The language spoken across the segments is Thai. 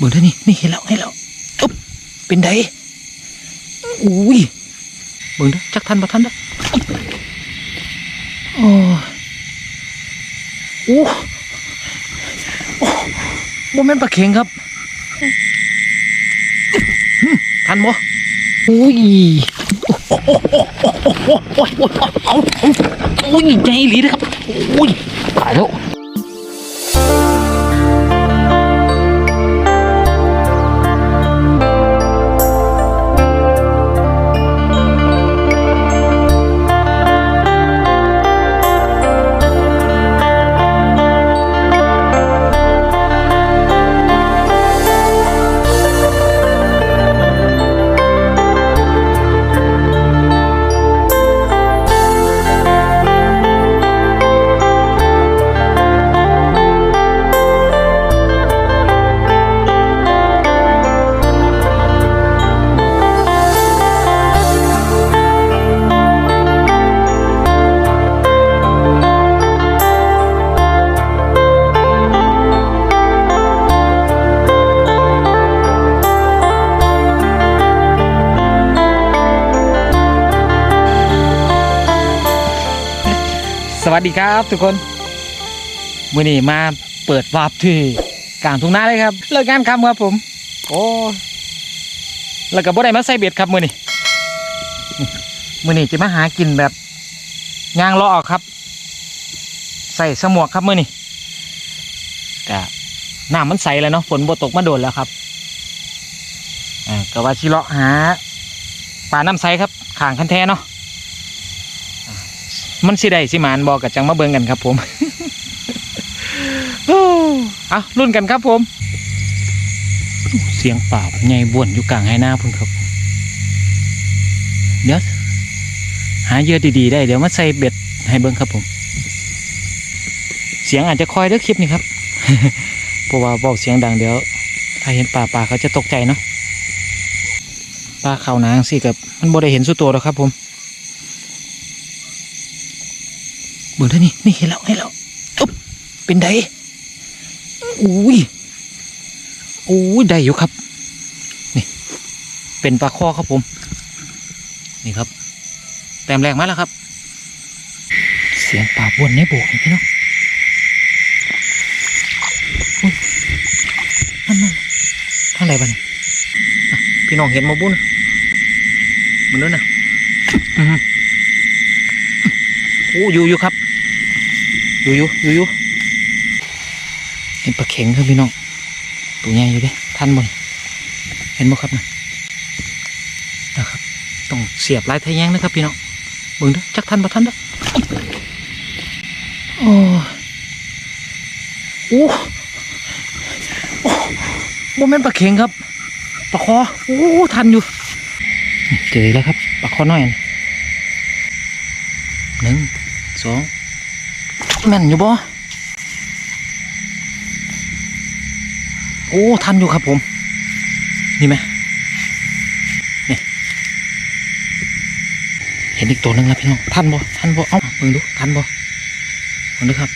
เบิ่งท่านี้นี่เห็นแล้วเห็นแล้วอุ๊บเป็นไดอุ้ยเบิ่งเด้อจักทันบ่ทันเด้ออุ๊บโอ้โอ้โอ้บ่แม่นปลาเข็งครับทันบ่อุ้ยโอ้โหโอ้โหโอ้โหโอ้โหเอาเอาอุ้ยใจอีหลีเด้อครับอุ้ยตายแล้ว วัสดีครับทุกคนมื่อนี้มาเปิดวาร์ปที่กลางทุ่งนาเลยครับ เลิกงานคำครับผม โอ้แล้วก็บ่ได้มาใส่เบ็ดครับมื่อนี้มื่อนี้จะมาหากินแบบยางล้อออกครับ ใส่สมวกครับมื่อนี้แต่น้ำมันใสแล้วเนาะฝนบ่ตกมาโดนแล้วครับอ่าก็ว่าชิเลาะหาปลาน้ำใสครับข่างคันแท้เนาะ มันสิได้สิมานบอกกับจังมาเบิ่งกันครับผมอ้เอารุ่นกันครับผม เสียงป่าใหญ่บ่วนอยู่กลางไฮหน้าพุ่นครับเดี๋ยวหาเยื่อดีๆได้เดี๋ยวมาใส่เบ็ดให้เบิ่งครับผม เสียงอาจจะคอยเด้อคลิปนี้ครับเพราะว่าเบาเสียงดังเดี๋ยว ถ้าเห็นป่าป่าเขาจะตกใจเนาะปลาเขานางสิกับมันบ่ได้เห็นสุดตัวแล้วครับผม เบิ่งเท่านี้นี่เห็นแล้วเห็นแล้วอุ๊บเป็นไดอุ้ยอุ้ยได้อยู่ครับ นี่ เป็นปลาข้อครับผม นี่ครับ แต้มแรกมาแล้วครับ เสียงปลาบ้วนในโบกนี่พี่น้องอุ๊ยนั่นนั่นท่างไหนบ้านี่พี่น้องเห็นมาบุ้นมันนู้นนะอืออโอ้อยู่อยู่ครับ อยู่อยู่อยู่อยู่เห็นปลาเข็งครับพี่น้องตัวใหญ่อยู่เด้ท่านบนเห็นบ่ครับนะนะครับต้องเสียบลายทะแยงนะครับพี่น้องเบิ่งเด้อจักทันบ่ทันเด้อโอ้โอ้โอ้บ่แม่นปลาเข็งครับปลาคอโอ้ทันอยู่เจอแล้วครับปลาคอน้อยหนึ่งสอง แม่นอยู่บ่โอ้ทันอยู่ครับผม นี่ไหมนี่เห็นอีกตัวหนึงแล้วพี่น้องทันบ่ทันบ่เอ้าเบิ่งดูทันบ่เบิ่งดูครับ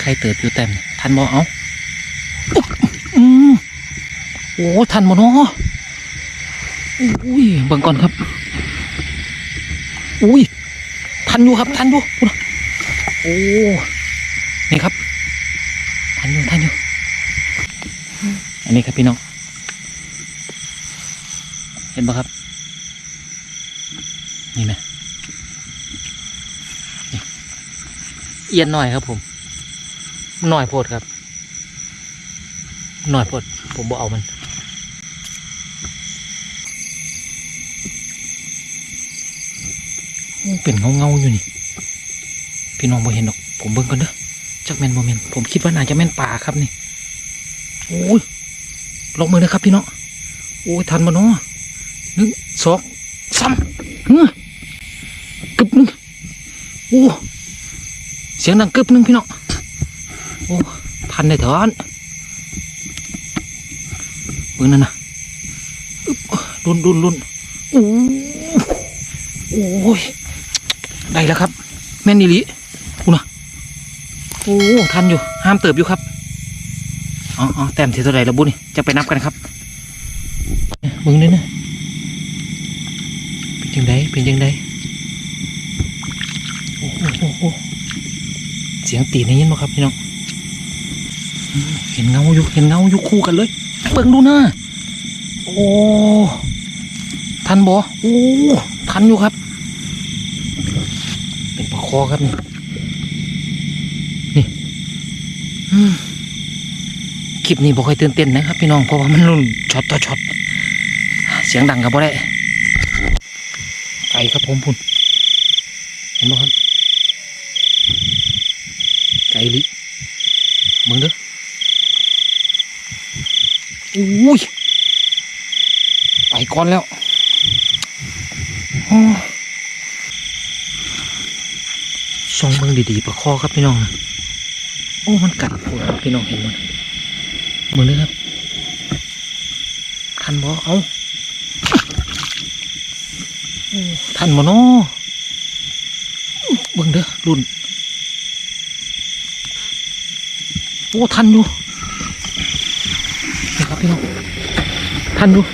ใครเติบอยู่เต็มทันบ่เอ้าอืมโอ้ทันบ่เนาะอุ้ยเบิ่งก่อนครับ อุ้ยทันอยู่ครับทันอยู่ โอ้นี่ครับทันอยู่ทันอยู่ อันนี้ครับพี่น้อง เห็นปะครับ นี่ไหมเอียนหน่อยครับผม หน่อยโพดครับ หน่อยโพด ผมบอกเอามันเป็นเงาเงาอยู่นี่ พี่น้องบ่เห็นหรอก ผมเบิ่งก่อนเด้อจักแม่นบ่แม่นผมคิดว่าน่าจะแม่นป่าครับนี่โอ้ยลงมือนะครับ พี่น้องโอ้ยทันบ่เนาะหนึ่งสองสามเฮ้อกึบหนึ่งโอ้เสียงดังกึบหนึ่งพี่น้องโอ้ทันได้เถอะเบิ่งนั่นนะรุนรุนรุนโอ้โอ้ยได้แล้วครับ แม่นอีหลี ทันอยู่ ห้ามเติบอยู่ครับอ๋ออแต้มเท่าไหร่แล้วบุนี่จะไปนับกันครับมึงนี่นะเป็นยังไงเป็นยังไงโอ้โหโอ้โหเสียงตีนยินไหมครับพี่น้องเห็นเงาอยู่เห็นเงาอยู่คู่กันเลยเบิ่งดูหน้าโอ้ทันบ่โอ้ทันอยู่ครับ เป็นปลาคอครับนี่นี่อืม คลิปนี้บ่ค่อยตื่นเต้นนะครับ พี่น้องเพราะว่ามันรุ่นช็อตต่อช็อตเสียงดังกับบ่ได้ไปครับผมพุ่นเห็นไหมครับไก่ลิมึงเด้ออุ้ยไปก่อนแล้วโอ้ส่องเบิ่งดีๆประคอครับพี่น้องนะ อ้มันกัดผมครับพี่น้องเห็นมันมึงเลยครับ ทันบ่เอาอทันบ่เนาะเบิ่งเด้อรุ่น โอ้ทันอยู่นี่ครับพี่น้องทันอยู่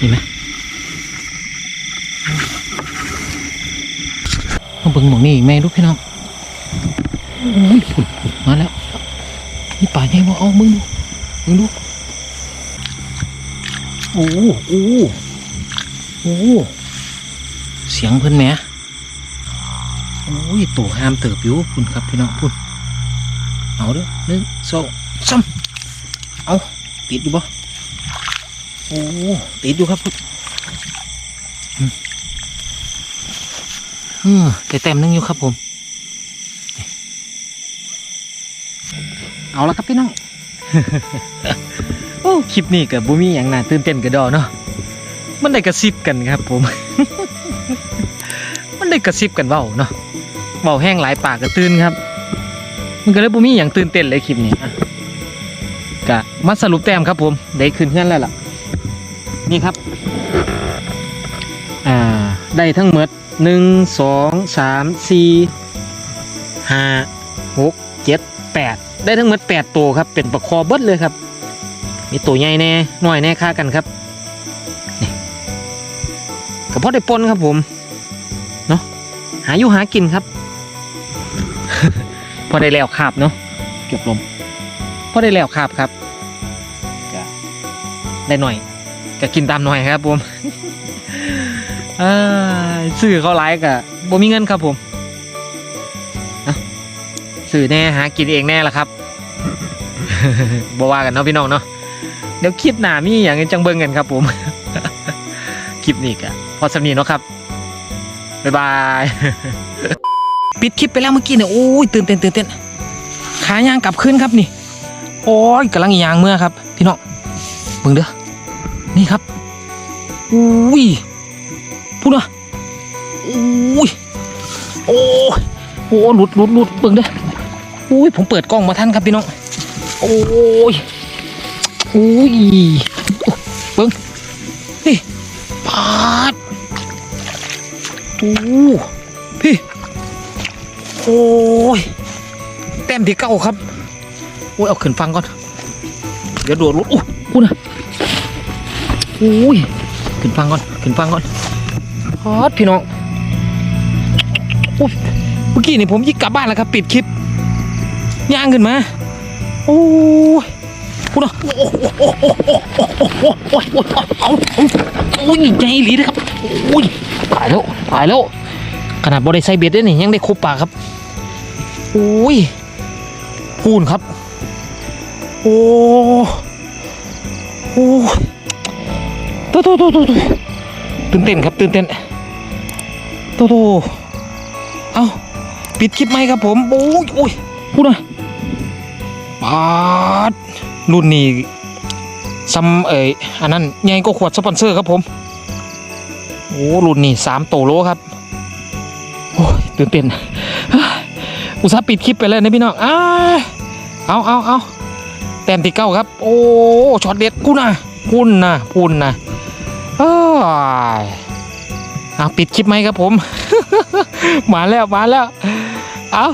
นี่ไหมมาเบิ่งหมองนี่อีกแม่ลูกพี่น้อง โอ้ยฝุ่นฝุ่นมาแล้ว นี่ป่าใหญ่บ่เอามึงดูมึงดูโอ้โอ้โอ้เสียงเพิ่นแหมโอ้ยตัวห้ามเติบอยู่พุ่นครับพี่น้องพุ่นเอาเด้อหนึ่งสองสามเอาติดอยู่บ่โอ้ติดอยู่ครับพุ่นเออแต่เต็มนึงอยู่ครับผม เอาละครับพี่น้อง โอ้คลิปนี้กับบูมี่อย่างน่าตื่นเต้นกระดอเนาะมันได้กระซิบกันครับผม มันได้กระซิบกันเบาเนาะเบาแห้งหลายปากกระตื่นครับ มันก็เลยบูมี่อย่างตื่นเต้นเลยคลิปนี้กะมาสรุปแต้มครับผมได้ขึ้นเพื่อนแล้วล่ะ นี่ครับ อ่าได้ทั้งหมดหนึ่งสองสามสี่ห้าหกเจ็ดแปด ได้ทั้งหมดแปดตัวครับ เป็นประคอเบิดเลยครับ มีตัวใหญ่แน่น้อยแน่ค่ากันครับนี่กระเพาะได้ปนครับผมเนาะหาอยู่หากินครับ พอได้แล้วคาบเนาะเก็บลมพอได้แล้วคาบครับก็ได้หน่อยก็กินตามหน่อยครับผมอ่าซื้อเขาไลค์กะบ่มีเงินครับผมเนาะ ซื้อแน่หากินเองแน่ละครับบ่ว่ากันเนาะพี่น้องเนาะเดี๋ยวคลิปหนามีอย่างจังเบิ่งกันครับผมคลิปนี้กะพอสำนีเนาะครับบ๊ายบายปิดคลิปไปแล้วเมื่อกี้เนี่ยโอ้ยตื่นเต้นตื่นเต้นขายางกลับขึ้นครับนี่ โอ้ยกำลังยางเมื่อครับ พี่น้องเบิ่งเด้อนี่ครับอุ้ยพูดนะโอ้ยโอ้โอ้หลุดหลุดหลุดเบิ่งเด้อ อุ้ยผมเปิดกล้องมาทันครับพี่น้อง โอ้ยโอ้ยเบิ่งนี่ปาดโอ้พี่ โอ้ยแต้มที่เก้าครับ โอ้ยเอาขึ้นฟังก่อน เดี๋ยวโดดรถโอ้ยพูดนะโอ้ยขึ้นฟังก่อน ขึ้นฟังก่อนฮอดพี่น้องโอ้ยเมื่อกี้นี่ผมยิกกลับบ้านแล้วครับ ปิดคลิป ย่างขึ้นมา โอ้ยพูดนะโอ้โหโอ้โอ้โหโอ้โหโอ้โหเอาอุ้ยใจหลีนะครับ โอ้ยตายแล้วตายแล้ว ขนาดบอได้ใส่เบ็ดด้นี่ยังได้ครบปากครับ โอ้ยพูนครับ โอ้โอ้โตโตโตโตโตตื่นเต้นครับตื่นเต้นโตโตเอาปิดคลิปไหมครับผม โอ้ยโอ้ยพูดนะ ปาดรุ่นนี้ซัมเอ่ยอันนั้นใหญ่ก็ขวดสปอนเซอร์ครับผม โอ้รุ่นนี้สามโตโลครับ โอ้ยตื่นเต้นอุตส่าห์ปิดคลิปไปเลยนะพี่น้องอ้าเอาเอาเอาแต้มที่เก้าครับ โอ้ช็อตเด็ดกูนะคุณนะคุณนะเอ้ยเอาปิดคลิปไหมครับผม มาแล้วมาแล้ว เอา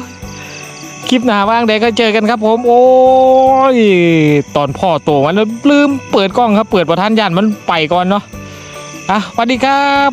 คลิปหน้าว่างใดก็เจอกันครับผม โอ้ยตอนพ่อโตมันลืมเปิดกล้องครับ เปิดประทานยันมันไปก่อนเนาะอะสวัสดีครับ